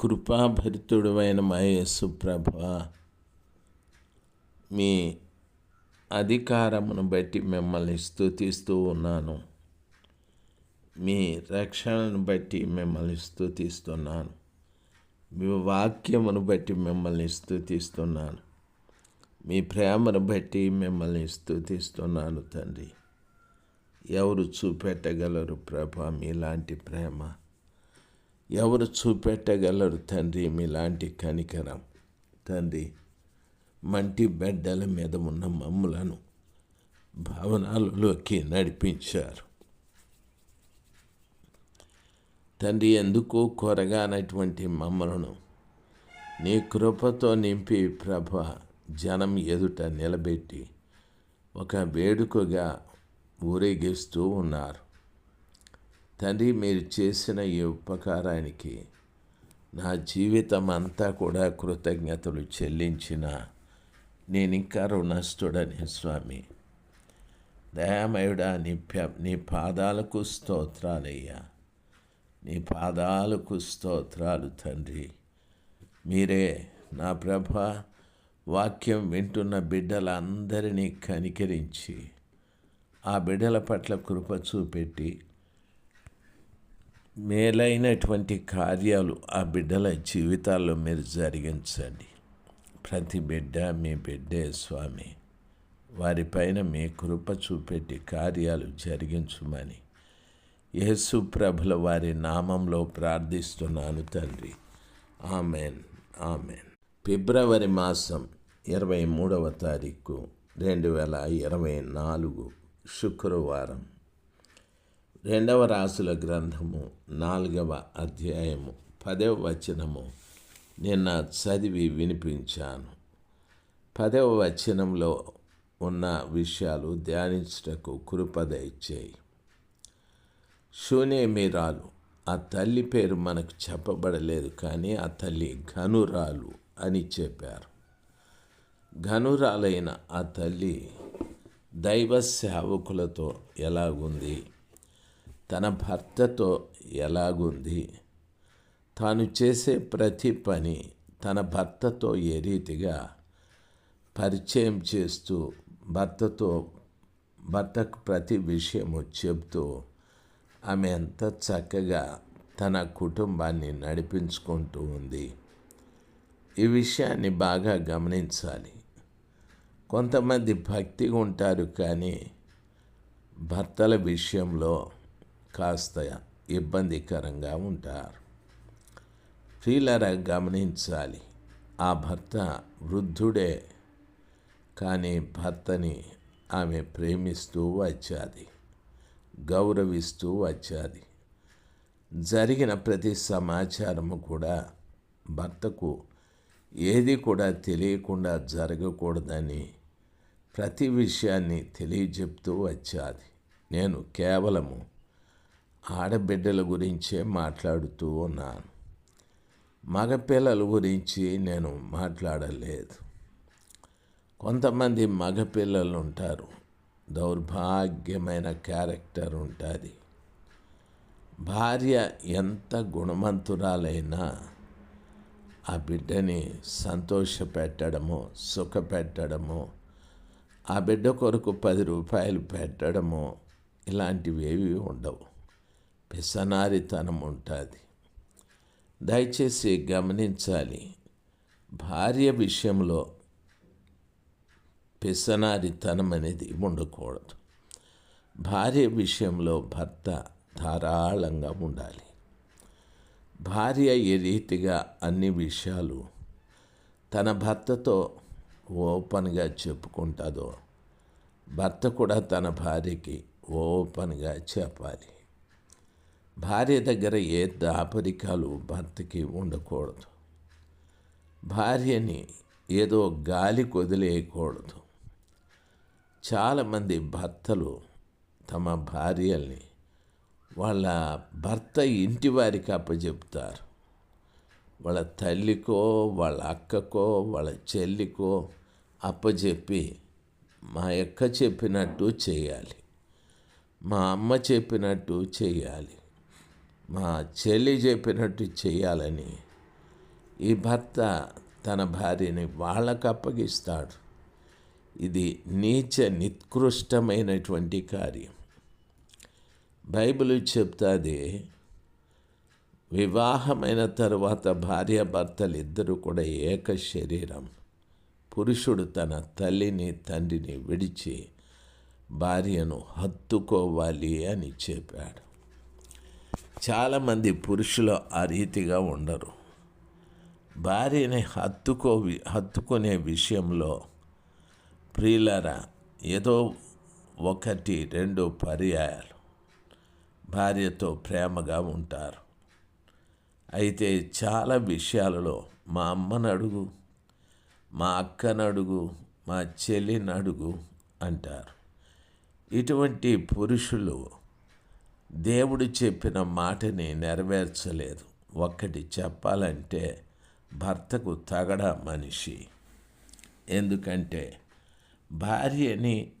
కృపాభరితుడమైన మా యేసు ప్రభ మీ అధికారమును బట్టి మిమ్మల్ని స్థుతిస్తూ ఉన్నాను. మీ రక్షణను బట్టి మిమ్మల్ని స్థుతిస్తున్నాను మీ వాక్యమును బట్టి మిమ్మల్ని స్థుతిస్తున్నాను మీ ప్రేమను బట్టి మిమ్మల్ని స్థుతిస్తున్నాను తండ్రి. ఎవరు చూపెట్టగలరు ప్రభ మీలాంటి ప్రేమ? ఎవరు చూపెట్టగలరు తండ్రి? మీలాంటి కనికరం. తండ్రి మంటి బెడ్డల మీద ఉన్న మమ్ములను భవనాలలోకి నడిపించారు. తండ్రి ఎందుకు కొరగానటువంటి మమ్మలను నీ కృపతో నింపి ప్రభ జనం ఎదుట నిలబెట్టి ఒక వేడుకగా ఊరేగిస్తూ ఉన్నారు. తండ్రి మీరు చేసిన ఈ ఉపకారానికి నా జీవితం అంతా కూడా కృతజ్ఞతలు చెల్లించిన నేను ఇంకా రుణస్థుడని స్వామి. దయామయుడా నీ నీ పాదాలకు స్తోత్రాలయ్యా. నీ పాదాలకు స్తోత్రాలు తండ్రి. మీరే నా ప్రభ వాక్యం వింటున్న బిడ్డలందరినీ కనికరించి ఆ బిడ్డల పట్ల కృప చూపెట్టి మేలైనటువంటి కార్యాలు ఆ బిడ్డల జీవితాల్లో మీరు జరిగించండి. ప్రతి బిడ్డ మీ బిడ్డే స్వామి. వారిపైన మీ కృప చూపెట్టి కార్యాలు జరిగించుమని. యేసు ప్రభుల వారి నామంలో ప్రార్థిస్తున్నాను తండ్రి. ఆమెన్. ఆమెన్. ఫిబ్రవరి మాసం ఇరవై మూడవ తారీఖు రెండు వేల ఇరవై నాలుగు శుక్రవారం. రెండవ రాసుల గ్రంథము నాలుగవ అధ్యాయము పదవ వచనము నిన్న చదివి వినిపించాను. పదవ వచనంలో ఉన్న విషయాలు ధ్యానించుటకు కృపద ఇచ్చేయి శూన్యమీరాలు ఆ తల్లి పేరు మనకు చెప్పబడలేదు కానీ ఆ తల్లి ఘనురాలు అని చెప్పారు. ఘనురాలైన ఆ తల్లి దైవ సేవకులతో ఎలాగుంది? తన భర్తతో ఎలాగుంది? తాను చేసే ప్రతి పని తన భర్తతో ఏ రీతిగా పరిచయం చేస్తూ భర్తతో భర్తకు ప్రతి విషయము చెబుతూ ఆమె ఎంత చక్కగా తన కుటుంబాన్ని నడిపించుకుంటూ ఉంది. ఈ విషయాన్ని బాగా గమనించాలి. కొంతమంది భక్తిగా ఉంటారు కానీ భర్తల విషయంలో కాస్త ఇబ్బందికరంగా ఉంటారు. ప్రియులరా గమనించాలి. ఆ భర్త వృద్ధుడే కానీ భర్తని ఆమె ప్రేమిస్తూ వచ్చాది. గౌరవిస్తూ వచ్చాది. జరిగిన ప్రతి సమాచారము కూడా భర్తకు ఏది కూడా తెలియకుండా జరగకూడదని ప్రతి విషయాన్ని తెలియజెప్తూ వచ్చాది. నేను కేవలము ఆడబిడ్డల గురించే మాట్లాడుతూ ఉన్నాను. మగపిల్లల గురించి నేను మాట్లాడలేదు. కొంతమంది మగపిల్లలు ఉంటారు. దౌర్భాగ్యమైన క్యారెక్టర్ ఉంటుంది. భార్య ఎంత గుణవంతురాలైనా ఆ బిడ్డని సంతోషపెట్టడము సుఖపెట్టడము ఆ బిడ్డ కొరకు పది రూపాయలు పెట్టడము ఇలాంటివి ఏవి ఉండవు. పిసనారితనం ఉంటుంది దయచేసి గమనించాలి భార్య విషయంలో పిసనారితనం అనేది ఉండకూడదు. భార్య విషయంలో భర్త ధారాళంగా ఉండాలి. భార్య ఏ రీతిగా అన్ని విషయాలు తన భర్తతో ఓపెన్గా చెప్పుకుంటుందో భర్త కూడా తన భార్యకి ఓపెన్గా చెప్పాలి. భార్య దగ్గర ఏ దాపరికాలు భర్తకి ఉండకూడదు. భార్యని ఏదో గాలి కొదిలేయకూడదు. చాలామంది భర్తలు తమ భార్యల్ని వాళ్ళ భర్త ఇంటి వారికి అప్పచెప్తారు వాళ్ళ తల్లికో వాళ్ళ అక్కకో వాళ్ళ చెల్లికో అప్పచెప్పి మా అక్క చెప్పినట్టు చేయాలి. మా అమ్మ చెప్పినట్టు చేయాలి. మా చెల్లి చెప్పినట్టు చేయాలని ఈ భర్త తన భార్యని వాళ్ళకు అప్పగిస్తాడు. ఇది నీచ నికృష్టమైనటువంటి కార్యం. బైబిల్ చెప్తాది వివాహమైన తరువాత భార్యాభర్తలు ఇద్దరు కూడా ఏక శరీరం. పురుషుడు తన తల్లిని తండ్రిని విడిచి భార్యను హత్తుకోవాలి అని చెప్పాడు. చాలామంది పురుషులు ఆ రీతిగా ఉండరు. భార్యని హత్తుకో హత్తుకునే విషయంలో ప్రియులరా ఏదో ఒకటి రెండు పర్యాయాలు. భార్యతో ప్రేమగా ఉంటారు. అయితే చాలా విషయాలలో మా అమ్మను అడుగు మా అక్కను అడుగు మా చెల్లిని అడుగు అంటారు. ఇటువంటి పురుషులు దేవుడు చెప్పిన మాటని నెరవేర్చలేదు. ఒక్కటి చెప్పాలంటే భర్తకు తగడ మనిషి. ఎందుకంటే భార్యని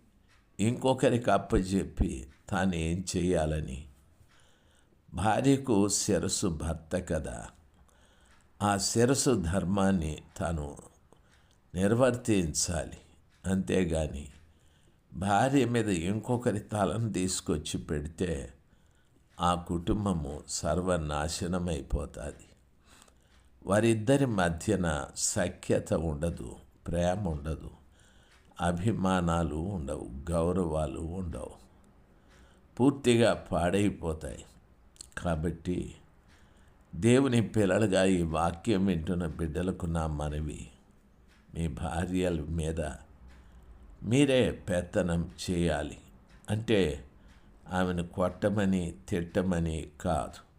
ఇంకొకరికి అప్పచెప్పి తాను ఏం చేయాలని భార్యకు శిరస్సు భర్త కదా. ఆ శిరస్సు ధర్మాన్ని తాను నిర్వర్తించాలి. అంతేగాని భార్య మీద ఇంకొకరి తలను తీసుకొచ్చి పెడితే ఆ కుటుంబము సర్వనాశనమైపోతుంది. వారిద్దరి మధ్యన సఖ్యత ఉండదు ప్రేమ ఉండదు అభిమానాలు ఉండవు గౌరవాలు ఉండవు. పూర్తిగా పాడైపోతాయి. కాబట్టి దేవుని పిల్లలుగా ఈ వాక్యం వింటున్న బిడ్డలకు నా మనవి మీ భార్యల మీద మీరే పెత్తనం చేయాలి. అంటే ఆమెను కొట్టమని తిట్టమని కాదు.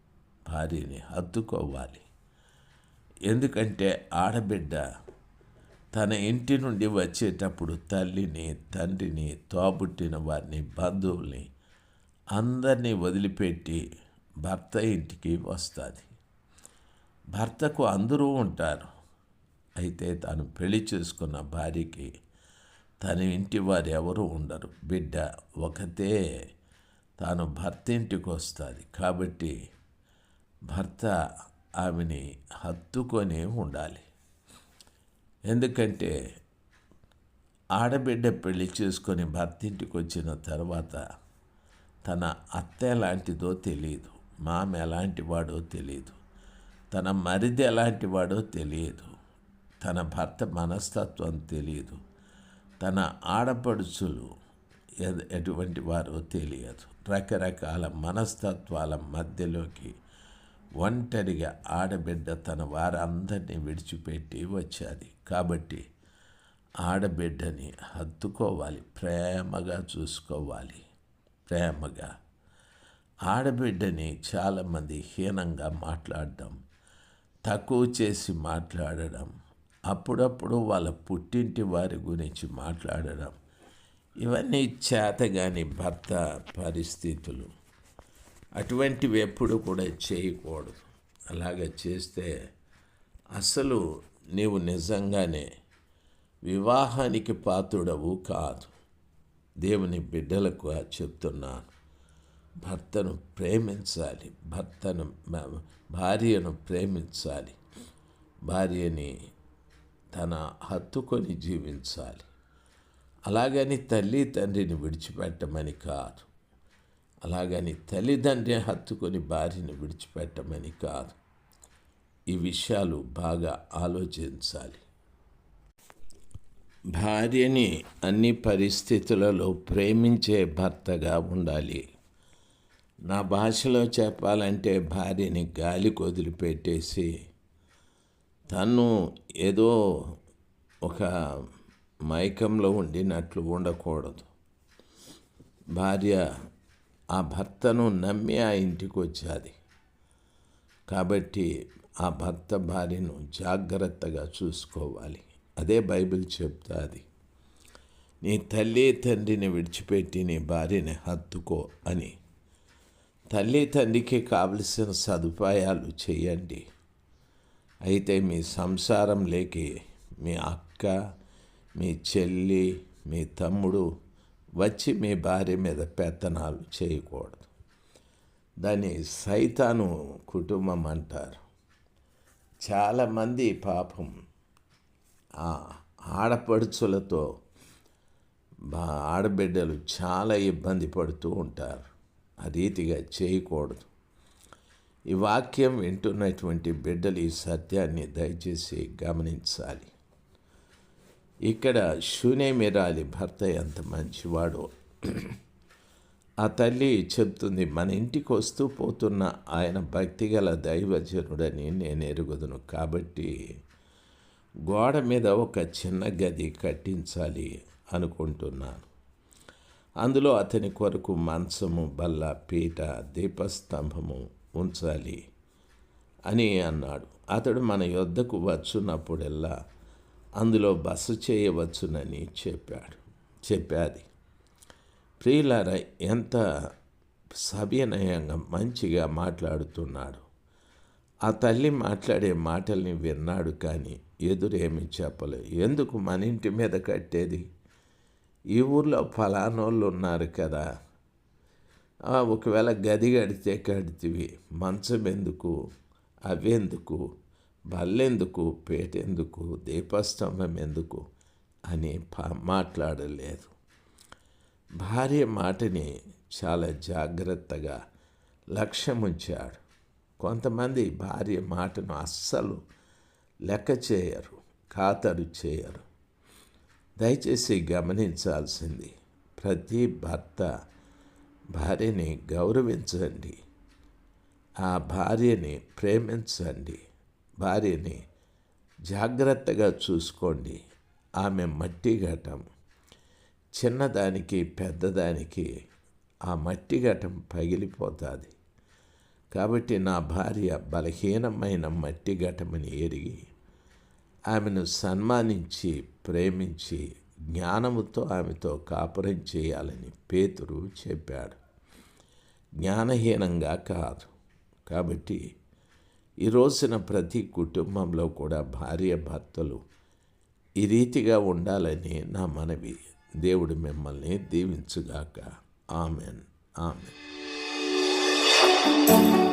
భార్యని హత్తుకోవాలి. ఎందుకంటే ఆడబిడ్డ తన ఇంటి నుండి వచ్చేటప్పుడు తల్లిని తండ్రిని తోబుట్టిన వారిని బంధువుల్ని అందరినీ వదిలిపెట్టి భర్త ఇంటికి వస్తుంది. భర్తకు అందరూ ఉంటారు. అయితే తాను పెళ్ళి చేసుకున్న భార్యకి తన ఇంటి వారు ఎవరు ఉండరు. బిడ్డ ఒకతే తాను భర్త ఇంటికి వస్తుంది. కాబట్టి భర్త ఆమెని హత్తుకొని ఉండాలి. ఎందుకంటే ఆడబిడ్డ పెళ్ళి చేసుకొని భర్త ఇంటికి వచ్చిన తర్వాత తన అత్త ఎలాంటిదో తెలియదు మామ ఎలాంటి వాడో తెలియదు తన మరిది ఎలాంటి వాడో తెలియదు తన భర్త మనస్తత్వం తెలియదు తన ఆడపడుచులు ఎటువంటి వారో తెలియదు. రకరకాల మనస్తత్వాల మధ్యలోకి ఒంటరిగా ఆడబిడ్డ తన వారందరినీ విడిచిపెట్టి వచ్చాది. కాబట్టి ఆడబిడ్డని హత్తుకోవాలి ప్రేమగా చూసుకోవాలి. ప్రేమగా. ఆడబిడ్డని చాలామంది హీనంగా మాట్లాడడం తక్కువ చేసి మాట్లాడడం అప్పుడప్పుడు వాళ్ళ పుట్టింటి వారి గురించి మాట్లాడడం ఇవన్నీ చేతగాని భర్త పరిస్థితులు. అటువంటివి ఎప్పుడు కూడా చేయకూడదు. అలాగ చేస్తే అసలు నీవు నిజంగానే వివాహానికి పాతుడవు కాదు. దేవుని బిడ్డలకు చెప్తున్నాను. భర్తను ప్రేమించాలి. భర్తను భార్యను ప్రేమించాలి. భార్యని తన హత్తుకొని జీవించాలి. అలాగని తల్లి తండ్రిని విడిచిపెట్టమని కాదు. అలాగని తల్లిదండ్రిని హత్తుకొని భార్యని విడిచిపెట్టమని కాదు. ఈ విషయాలు బాగా ఆలోచించాలి. భార్యని అన్ని పరిస్థితులలో ప్రేమించే భర్తగా ఉండాలి. నా భాషలో చెప్పాలంటే భార్యని గాలి వదిలిపెట్టేసి తను ఏదో ఒక మైకంలో ఉండినట్లు ఉండకూడదు. భార్య ఆ భర్తను నమ్మి ఆ ఇంటికి వచ్చాది. కాబట్టి ఆ భర్త భార్యను జాగ్రత్తగా చూసుకోవాలి. అదే బైబిల్ చెప్తాది. నీ తల్లి తండ్రిని విడిచిపెట్టి నీ భార్యని హత్తుకో అని. తల్లి తండ్రికి కావలసిన సదుపాయాలు చేయండి. అయితే మీ సంసారం లేకి మీ అక్క మీ చెల్లి మీ తమ్ముడు వచ్చి మీ భార్య మీద పెత్తనాలు చేయకూడదు. దాన్ని సైతాను కుటుంబం అంటారు. చాలామంది పాపం ఆ ఆడపడుచులతో బా ఆడబిడ్డలు చాలా ఇబ్బంది పడుతూ ఉంటారు. ఆ రీతిగా చేయకూడదు. ఈ వాక్యం వింటున్నటువంటి బిడ్డలు ఈ సత్యాన్ని దయచేసి గమనించాలి. ఇక్కడ శూనేమిరాలి భర్త ఎంత మంచివాడో. ఆ తల్లి చెప్తుంది మన ఇంటికి వస్తూ పోతున్న ఆయన భక్తిగల దైవజనుడని నేను ఎరుగుదును. కాబట్టి గోడ మీద ఒక చిన్న గది కట్టించాలి అనుకుంటున్నాను. అందులో అతని కొరకు మంచము బల్ల పీట దీపస్తంభము ఉంచాలి అని అన్నాడు. అతడు మన యొద్దకు వచ్చినప్పుడెల్లా అందులో బస చేయవచ్చునని చెప్పాడు. చెప్పాది. ప్రియులార ఎంత సవినయంగా మంచిగా మాట్లాడుతున్నాడు. ఆ తల్లి మాట్లాడే మాటల్ని విన్నాడు కానీ ఎదురేమి చెప్పలేదు. ఎందుకు మన ఇంటి మీద కట్టేది? ఈ ఊర్లో ఫలానోళ్ళు ఉన్నారు కదా. ఒకవేళ గది కడితే కడితివి. మంచం ఎందుకు అవెందుకు బల్లెందుకు? పేటెందుకు? దీపస్తంభం ఎందుకు? అని పా- మాట్లాడలేదు. భార్య మాటని చాలా జాగ్రత్తగా లక్ష్యముంచాడు. కొంతమంది భార్య మాటను అస్సలు లెక్క చేయరు ఖాతరు చేయరు. దయచేసి గమనించాల్సింది ప్రతి భర్త భార్యని గౌరవించండి ఆ భార్యని ప్రేమించండి. భార్యని జాగ్రత్తగా చూసుకోండి. ఆమె మట్టి ఘటం. చిన్నదానికి పెద్దదానికి ఆ మట్టి ఘటం పగిలిపోతుంది. కాబట్టి నా భార్య బలహీనమైన మట్టి ఘటమని ఎరిగి ఆమెను సన్మానించి ప్రేమించి జ్ఞానముతో ఆమెతో కాపురం చేయాలని పేతురు చెప్పాడు. జ్ఞానహీనంగా కాదు. కాబట్టి ఈ రోజున ప్రతి కుటుంబంలో కూడా భార్య భర్తలు ఈ రీతిగా ఉండాలని నా మనవి. దేవుడు మిమ్మల్ని దీవించుగాక. ఆమెన్. ఆమెన్.